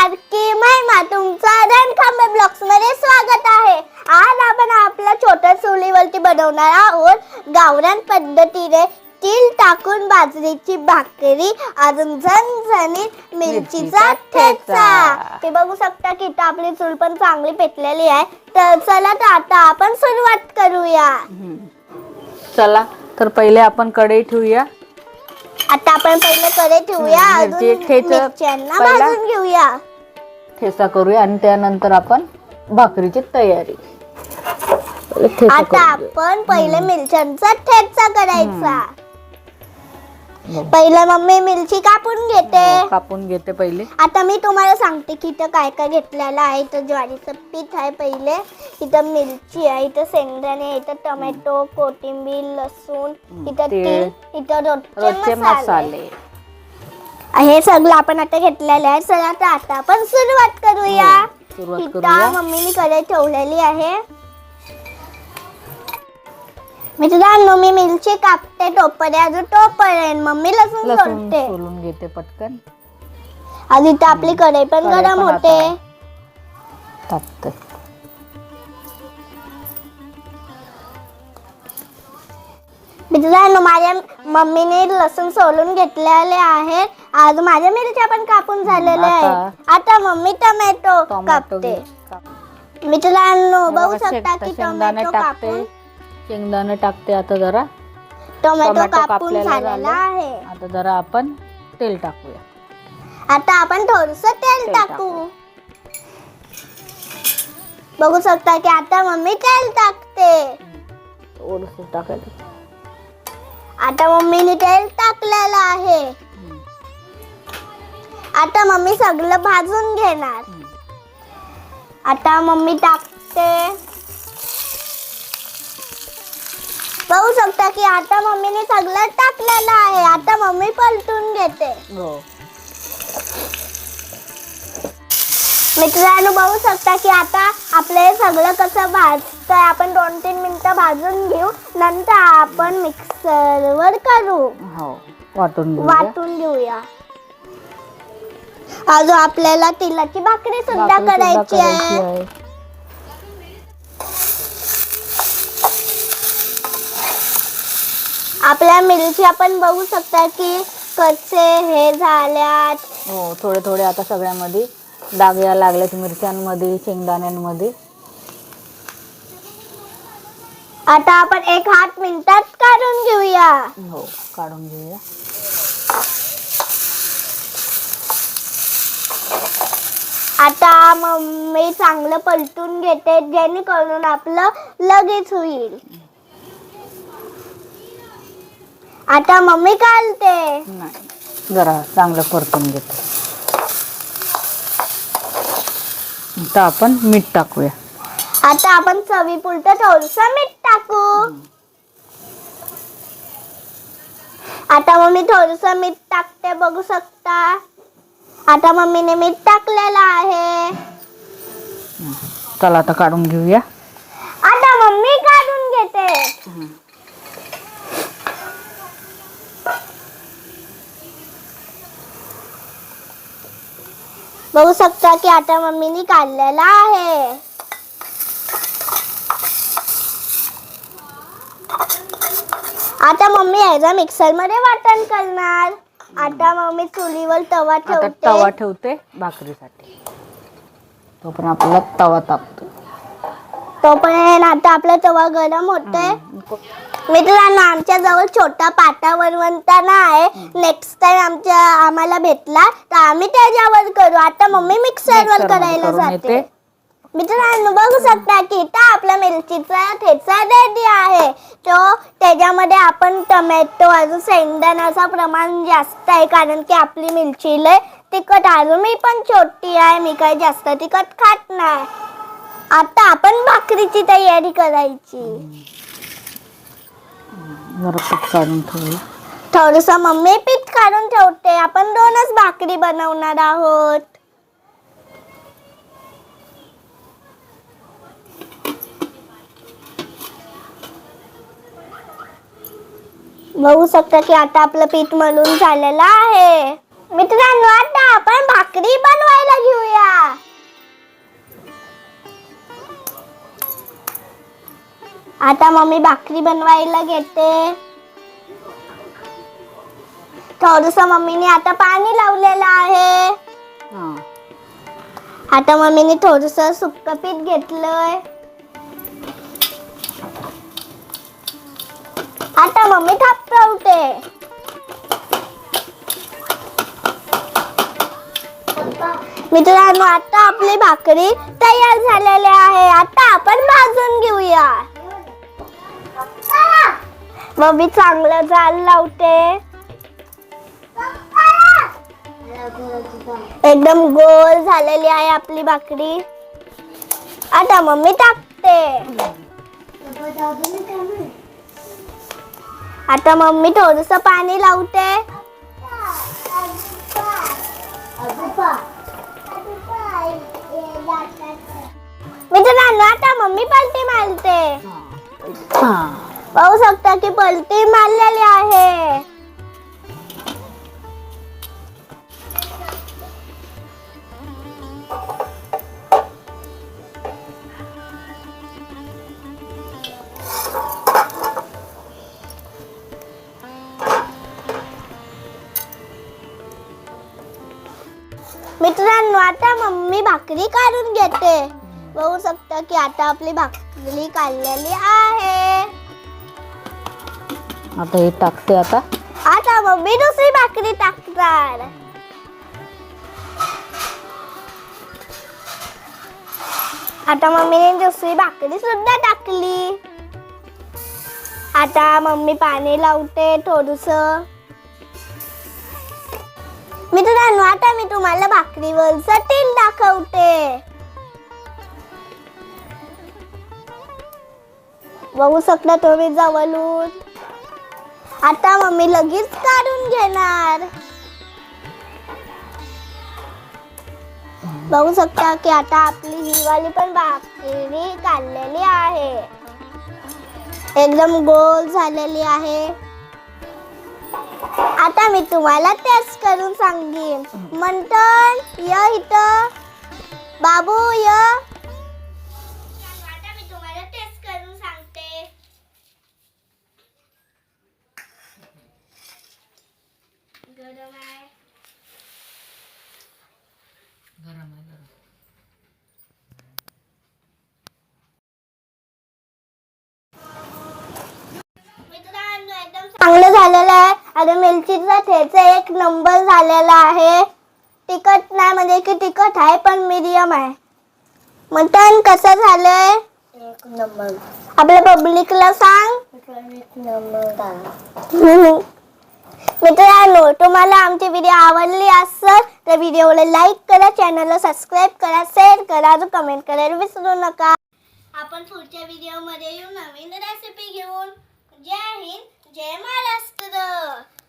लाडकी महिमा तुमचं रणखांबे ब्लॉग्समध्ये स्वागत आहे. आज आपण आपल्या छोट्या चुलीवरती बनवणार आहोत गावरान पद्धतीने तीळ टाकून बाजरीची भाकरी अजून झणझणीत मिरचीचा ठेचा. ते बघू शकता की इथं आपली चूल पण चांगली पेटलेली आहे. तर चला तर आता आपण सुरुवात करूया. चला तर पहिले आपण कढई ठेवूया. आता आपण पहिले कडे ठेवूया. अजून मिरच्यांना. भाजून घेऊया. ठेचा करूया आणि त्यानंतर आपण भाकरीची तयारी. ठेचा आता करूया. आपण पहिले मिरच्यांचा ठेचा करायचा. पहिले मम्मी मिरची कापून घेते. हो, कापून घेते पहिले. आता मी तुम्हाला सांगते की इथं काय काय घेतलेलं आहे. इथं ज्वारीचं पीठ आहे पहिले. इथं मिरची आहे इथं शेंगदाणे आहे, इथं टोमॅटो कोथिंबीर लसूण इथं तीळ, तीळ इथं रोजचे रोजचे मसाले. मसाले. हे सगळं आपण आता घेतलेलं आहे. चला तर आता आपण सुरुवात करूया. हो, सुरुवात करूया. इथं मम्मीने कडे ठेवलेली आहे. मित्रांनो मी मिरची कापते टोपरे अजून टोपरेन मम्मी लसूण लसूण सोलते. सोलून घेते पटकन. आज इथं आपली कढई पण कढई गरम पण होते. आता मित्रांनो माझ्या मम्मीने लसूण सोलून घेतलेले आहेत. आज माझ्या मिरच्या पण कापून झालेल्या आहेत. आता मम्मी टोमॅटो कापते. मित्रांनो बघू शकता की शेंगदाणे टोमॅटो टाकते. कापून शेंगदाणे टाकते आता जरा. टोमॅटो टोमॅटो कापून कापलेला झालेला झालं. आहे. आता जरा आपण तेल टाकूया. आता आपण थोडस तेल तेल टाकू. बघू शकता की आता मम्मी तेल टाकते. थोडस टाकायचं. आता मम्मीने तेल टाकलेलं आहे. आता मम्मी सगळं भाजून घेणार. आता मम्मी टाकते. बघू शकता की आता मम्मीने सगळं टाकलेलं आहे. आता मम्मी पलटून घेते. हो. मित्रांनो बघू शकता की आता आपलं हे सगळं कसं भाजतंय आपण दोन तीन मिनिटं भाजून घेऊ नंतर आपण मिक्सरवर करू. हो वाटून घेऊया. वाटून घेऊया. अजून आपल्याला तिलाची भाकरी सुद्धा भाकरी सुद्धा करायची करायची आहे. आहे आपल्या मिरची आपण बघू शकता की कसे हे झाल्यात. हो थोडे थोडे आता सगळ्यामध्ये डाग यायला लागलेत मिरच्यांमध्ये शेंगदाण्यांमध्ये. आता आपण एक हात मिनिटात काढून घेऊया. हो काढून घेऊया. आता मम्मी चांगलं पलटून घेते जेणेकरून आपलं लगेच होईल. आता मम्मी काढते नाही जरा चांगलं परतून घेतो. आता आपण मीठ टाकूया. आता आपण चवी पुरतं थोडस मीठ टाकू. आता मम्मी थोडस मीठ टाकते बघू शकता. आता मम्मीने मीठ टाकलेलं आहे. चला आता काढून घेऊया. आता मम्मी काढून घेते. बघू शकता की आता मम्मीने काढलेला आहे. आता मम्मी यायचा मिक्सरमध्ये वाटण करणार. आता मम्मी चुलीवर तवा आता तवा ठेवते ठेवते भाकरीसाठी. तो पण आपल्याला तवा तापतो. तोपर्यंत आता आपला तवा गरम होतोय. मित्रांनो आमच्या जवळ छोटा पाटा वरवंता आहे. नेक्स्ट टाइम आमच्या आम्हाला भेटला तर आम्ही त्याच्यावर करू. आता मम्मी मिक्सर वर करायला करून जाते. येते. मित्रांनो बघू शकता की इथं आपला मिरचीचा ठेचा रेडी आहे. तो त्याच्यामध्ये आपण टोमॅटो अजून शेंगदाण्याचं प्रमाण जास्त आहे कारण की आपली मिरची लय तिखट अजून मी पण छोटी आहे मी काही जास्त तिखट खात नाही. आता आपण भाकरीची तयारी करायची. जरा पीठ काढून ठेवूया थोडस मम्मी पीठ काढून ठेवते. आपण दोनच भाकरी बनवणार आहोत. बघू शकता की आता आपलं पीठ मळून झालेलं आहे. मित्रांनो आता आपण भाकरी बनवायला घेऊया. आता मम्मी भाकरी बनवायला घेते. थोडस मम्मीने आता पाणी लावलेलं आहे. हा. आता मम्मीने थोडस सुक्क पीठ घेतलंय. आता मम्मी थापवते. मित्रांनो आता आपली भाकरी तयार झालेली आहे. आता आपण भाजून घेऊया. मम्मी चांगलं जाल लावते. एकदम गोल झालेली आहे आपली भाकरी. आता मम्मी टाकते. आता मम्मी थोडस पाणी लावते. मी तर आता मम्मी पलटी मारते. हा. पाहू शकता की पलटी मारलेली आहे. मित्रांनो आता मम्मी भाकरी काढून घेते. बघू शकता की आता आपली भाकरी काढलेली आहे. आता हे टाकते आता. आता मम्मी दुसरी भाकरी टाकणार. आता मम्मीने दुसरी भाकरी सुद्धा टाकली. आता मम्मी पाणी लावते थोडस. मित्रांनो आता मी तुम्हाला भाकरीवरचं तेल दाखवते. बघू शकता तुम्ही जवळून. आता मम्मी लगेच काढून घेणार. बघू शकता की आता आपली ही वाली पण भाकरी काढलेली आहे. एकदम गोल झालेली आहे. आता मी तुम्हाला टेस्ट करून सांगेन. म्हणतात य इथं. बाबू य आता मी तुम्हाला टेस्ट करून सांगते गरम आहे गरम आहे गरम चांगलं झालेलं आहे. आणि मिरचीचा ठेचा एक नंबर झालेला आहे. तिखट नाही म्हणजे की तिखट आहे पण मीडियम आहे. मटन कसं झालंय? एक नंबर आपल्या पब्लिकला सांग. एक नंबर मित्रांनो तुम्हाला आमची व्हिडिओ आवडली असेल तर व्हिडिओला लाईक करा चॅनलला सबस्क्राईब करा शेअर करा आणि कमेंट करायला विसरू नका. आपण पुढच्या व्हिडिओमध्ये येऊ नवीन रेसिपी घेऊन. जय हिंद जय महाराष्ट्र.